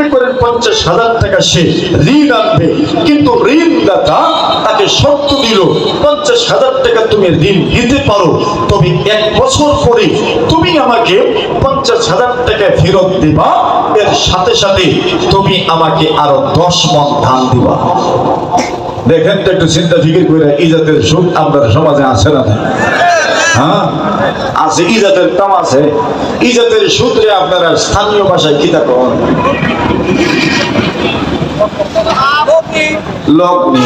মনে করেন পঞ্চাশ হাজার টাকা সে ঋণ আনবে, কিন্তু ঋণদাতা তাকে শর্ত দিল, পঞ্চাশ হাজার টাকা তুমি ঋণ দিতে পারো, তবে এক বছর পরে তুমি আমাকে পঞ্চাশ হাজার টাকা ফেরত দিবা, এর সাথে সাথে তুমি আমাকে আরও দশ মন ধান দিবা দেখেন তো একটু চিন্তা ফিকির করে ইজাতের সুখ আপনার সমাজে আছে না? হ্যাঁ? আছে ইজাতের কাম আছে। ইজাতের সূত্রে আপনারা স্থানীয় ভাষায় কি তা কন? লগ্নি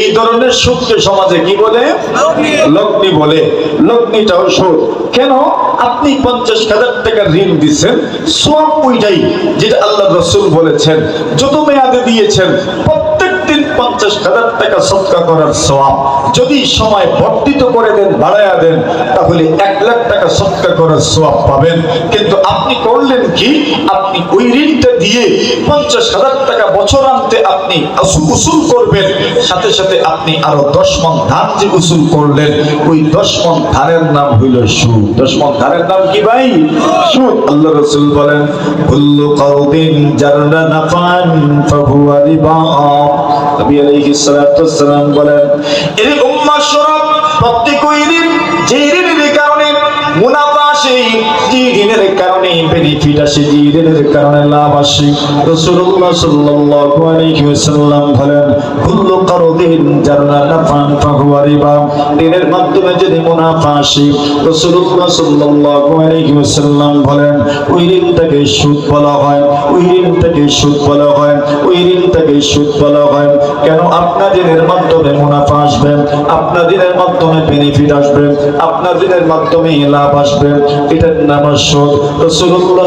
এই ধরনের সুদকে সমাজে কি বলে? লগ্নি বলে। লগ্নিটাও সুদ কেন? আপনি পঞ্চাশ হাজার টাকা ঋণ দিচ্ছেন সব ওইটাই, যেটা আল্লাহ রসুল বলেছেন, যত মেয়াদে দিয়েছেন পঞ্চাশ হাজার টাকা সৎকা করার সওয়াব। যদি সময় বর্ধিত করে দেন বাড়ায়া দেন, তাহলে এক লাখ টাকা সৎকা করার সওয়াব পাবেন। কিন্তু আপনি করলেন কি? আপনি ওই ঋণটা দিয়ে পঞ্চাশ হাজার টাকা বছর আনতে আপনি উসুল করবেন। সাথে সাথে আপনি আরও দশ মন ধান যে উসুল করলেন, ওই দশ মন ধানের নাম হইল সুদ। দশ মন ধানের নাম কি ভাই? সুদ। আল্লাহ রসুল বলেন, কুল্লু কাউদিন জারনা নাফান, ফাহুয়া রিবা। নবী আলাইহিস সালাতু ওয়াসসালাম বলেন এই উম্মাহ শরাব প্রত্যেক সুদ বলা হয়, ওই ঋণটাকে সুদ সুদ বলা হয়। কেন আপনার ঋণের মাধ্যমে মুনাফা আসবে? আপনার ঋণের মাধ্যমে বেনিফিট আসবে? আপনার ঋণের মাধ্যমে লাভ আসবে? এটার নাম সুদ। রাসূলুল্লাহ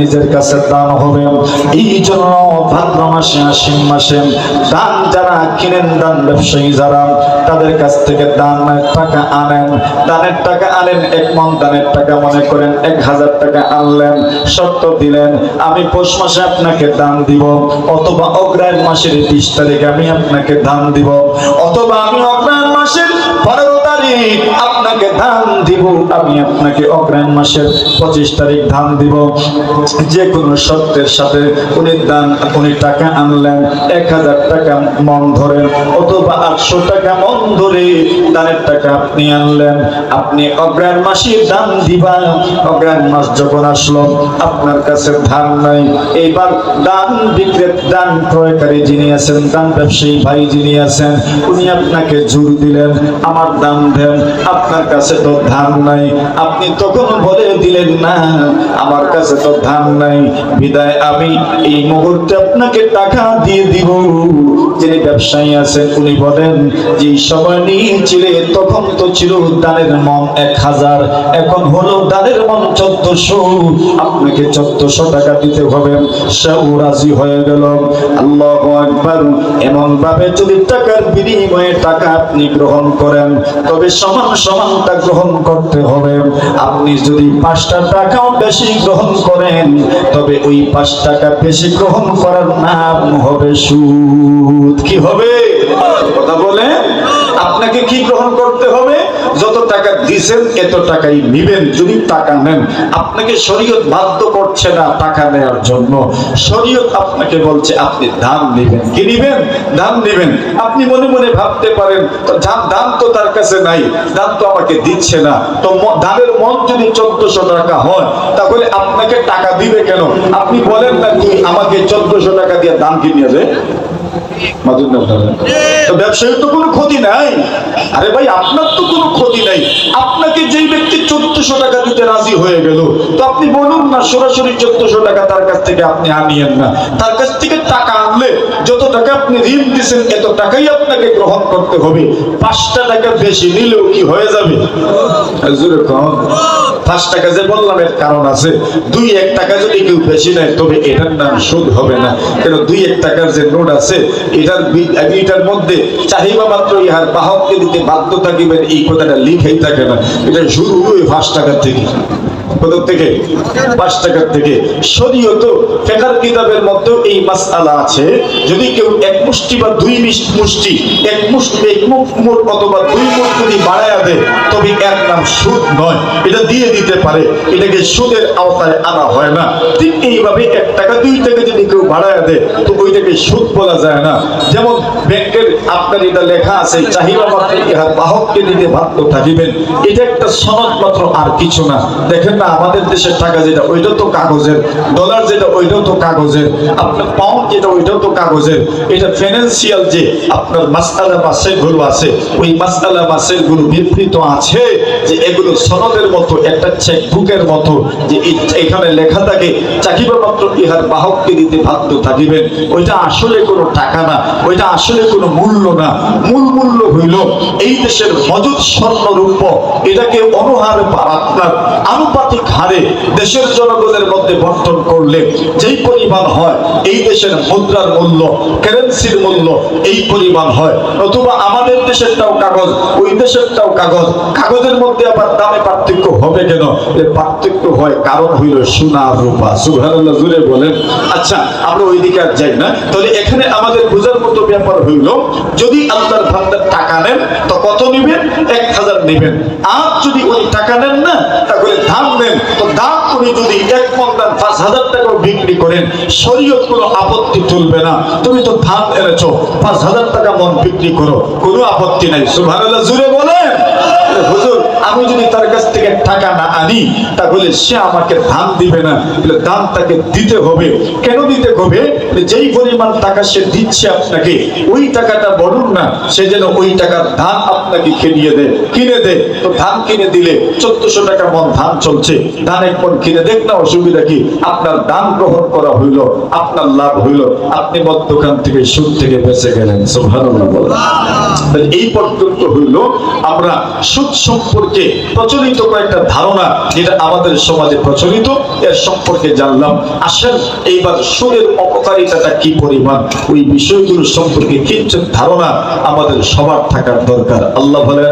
নিজের কাছে দান হবে। এই জন্য ভাদ্র মাসে, আশ্বিন মাসে দান যারা কিনেন, দান ব্যবসায়ী যারা, তাদের কাছ থেকে দানের টাকা আনেন। দানের টাকা আনেন, এক মন দানের টাকা মনে করেন, এক হাজার টাকা আনলেন, শর্ত দিলেন, আমি পৌষ মাসে আপনাকে দান দিব, অথবা অগ্রায়ণ মাসের বিশ তারিখ আমি আপনাকে দান দিব। অথবা আমি অগ্রায়ণ মাসের পনেরো তারিখ আপনাকে দান দিব, আমি আপনাকে অগ্রায়ণ মাসের পঁচিশ তারিখ দান দিব। যে কোনো শর্তের সাথে উনি দান, উনি টাকা আনলেন, এক হাজার টাকা মন ধরেন, অথবা আটশো টাকা মন ধরে দানের টাকা আপনি আনলেন। আপনি অগ্রায়ণ মাসে দান দিবা। অগ্রায়ণ মাস যখন আসলো, আপনার কাছে ধান নাই। এইবার দান বিক্রেত, দান ক্রয়কারী যিনি আছেন, দান ব্যবসায়ী ভাই যিনি আছেন, উনি আপনাকে জোর দিলেন। আমার দাম দেন, আপনার কাছে তো ধান নাই। আপনি তখন বলে দিলেন, না, আমার কাছে তো ধান নাই। বিদায়, আমি এই মুহূর্তে আপনাকে টাকা দিয়ে দিব। যিনি ব্যবসায়ী আছেন, উনি বলেন যে সময় নিয়েছিলে, তখন তো ছিল দানের মন এক হাজার। এখন হলো দানের মন চোদ্দশো। আপনাকে চোদ্দশো টাকা দিতে হবে। সেও রাজি হয়ে গেল। আল্লাহ একবার এমন ভাবে যদি টাকার বিনিময়ে টাকা আপনি গ্রহণ করেন, তবে সমান সমান সমানটা গ্রহণ করতে হবে। আপনি যদি পাঁচটা টাকাও বেশি গ্রহণ করেন, তবে ওই পাঁচ টাকা বেশি গ্রহণ করার নাম হবে সুদ। কি হবে কথা বলে আপনাকে কি গ্রহণ করতে হবে যত টাকা দিছেন এত টাকাই নিবেন, যদি টাকা নেন। আপনাকে শরীয়ত বাধ্য করছে না টাকা নেওয়ার জন্য। শরীয়ত আপনাকে বলছে, আপনি দান নেবেন। কি নিবেন? দান নেবেন। আপনি মনে মনে ভাবতে পারেন দান তো তার কাছে নাই, দান তো আমাকে দিচ্ছে না। তো দানের মন যদি চোদ্দশো টাকা হয়, তাহলে আপনাকে টাকা দিবে কেন? আপনি বলেন না কি আমাকে চোদ্দশো টাকা দিয়ে দাম কিনিয়ে তো ব্যবসায়ীর তো কোনো ক্ষতি নাই। আরে ভাই, আপনার তো কোনো ক্ষতি নাই। আপনাকে যেই ব্যক্তি চোদ্দশো টাকা দিতে রাজি হয়ে গেল, তো আপনি বলুন না, সরাসরি চোদ্দশো টাকা তার কাছ থেকে আপনি আনিয়েন না। তার কাছ থেকে আপনি ঋণ দিচ্ছেন এত টাকাই আপনাকে গ্রহণ করতে হবে। পাঁচটা টাকা বেশি নিলেও কি হয়ে যাবে? পাঁচ টাকা যে বললাম, এর কারণ আছে। দুই এক টাকা যদি কেউ বেশি নেয়, তবে এটার নাম সুদ হবে না। কেন দুই এক টাকার যে নোট আছে, এটার এটার মধ্যে চাহিবা মাত্র ইহার বাহককে দিতে বাধ্য থাকিবেন, এই কথাটা লিখেই থাকে না। এটা শুরু ওই পাঁচ টাকার থেকে। থেকে, পাঁচ টাকার থেকে। শরীয়ত, ফেকার কিতাবের মধ্যেও এই মাসআলা আছে। যদি কেউ এক মুষ্টি বা দুই মুষ্টি, এক মুষ্টি, এক মুঠ অথবা দুই মুঠ যদি বাড়ায়া দেয়, তবে এর নাম সুদ নয়। এটা দিয়ে দিতে পারে। এটাকে সুদের আওতায় আনা হয় না। ঠিক এইভাবে এক টাকা, দুই টাকা যদি কেউ বাড়ায়া দেয়, তো ওইটাকে সুদ বলা যায় না। যেমন ব্যাংকের আপনার এটা লেখা আছে, চাহিদা মাত্র ইহার বাহককে দিতে বাধ্য থাকিবেন। এটা একটা সনদ মাত্র আর কিছু না। দেখেন না, আমাদের দেশের টাকা যেটা, ওইটা তো কাগজের। ডলার যেটা, ওইটাও তো কাগজের। আপনার পাউন্ড যেটা, ওইটাও তো কাগজের। এটা ফিনান্সিয়াল যে আপনার মাসালা মাসেরগুলো আছে, ওই মাসালা মাসেরগুলো বিবৃত আছে যে এগুলো সনদের মতো, একটা চেক বুকের মতো, যে এখানে লেখা থাকে চাকিবা মাত্র ইহার বাহককে দিতে বাধ্য থাকিবেন। ওইটা আসলে কোনো টাকা না, ওইটা আসলে কোনো মূল্য না। মূল মূল্য হইল এই দেশের মজুদ স্বর্ণ রূপ এটাকে অনুহারে আপনার আনুপাতিক হারে দেশের জনগণের মধ্যে বন্টন করলে যেই পরিমাণ হয়, এই দেশের মুদ্রার মূল্য কারেন্সির মূল্য এই পরিমাণ হয়। অথবা আমাদের দেশেরটাও কাগজ, ওই দেশেরটাও কাগজ। কাগজের মধ্যে আবার দামে পার্থক্য হবে কেন? এর পার্থক্য হয়, কারণ হইল সোনা আর রূপা। সুবহানাল্লাহ জুড়ে বলেন। আচ্ছা আমরা ওই দিকে আর যাই না। তাহলে এখানে আমাদের বোঝার মতো ব্যাপার হইল, যদি আল্লাহর ভান্ডার টাকা নেন, তো কত নিবেন? এক হাজার নিবেন। আর যদি উনি টাকা নেন না, তাহলে ধান নেন। তো ধান উনি যদি এক মন পাঁচ হাজার টাকাও বিক্রি করেন, শরীয়ত কোনো আপত্তি তুলবে না। তুমি তো ধান এনেছো, পাঁচ হাজার টাকা মন বিক্রি করো, কোনো আপত্তি নাই। সুবহানাল্লাহ জুড়ে বলেন। হুজুর আমি যদি তার কাছ থেকে টাকা না আনি, তাহলে সে আমাকে ধান দিবে না। দান তাকে দিতে হবে। কেন দিতে হবে? যেই পরিমাণ টাকা সে দিচ্ছে আপনাকে, ওই টাকাটা বলুন না, সে যেন ওই টাকার ধান আপনাকে কিনিয়ে দেয়। কিনে দেয়। তো ধান কিনে দিলে চোদ্দশো টাকা মন ধান চলছে। ধান এক মন কিনে দেখ না, অসুবিধা কি? আপনার দান গ্রহণ করা হইল, আপনার লাভ হইল। আপনি মদ দোকান থেকে, সুদ থেকে বেঁচে গেলেন। সুবহানাল্লাহ বলেন। এই পর্যন্ত হইল, আমরা সুদ সম্পর্কে প্রচলিত কয়েকটা ধারণা যেটা আমাদের সমাজে প্রচলিত, এর সম্পর্কে জানলাম। আসেন, এইবার সুরের অপকারিতাটা কি পরিমাণ? ওই বিষয়গুলো সম্পর্কে কিঞ্চিত ধারণা আমাদের সবার থাকার দরকার। আল্লাহ বলেন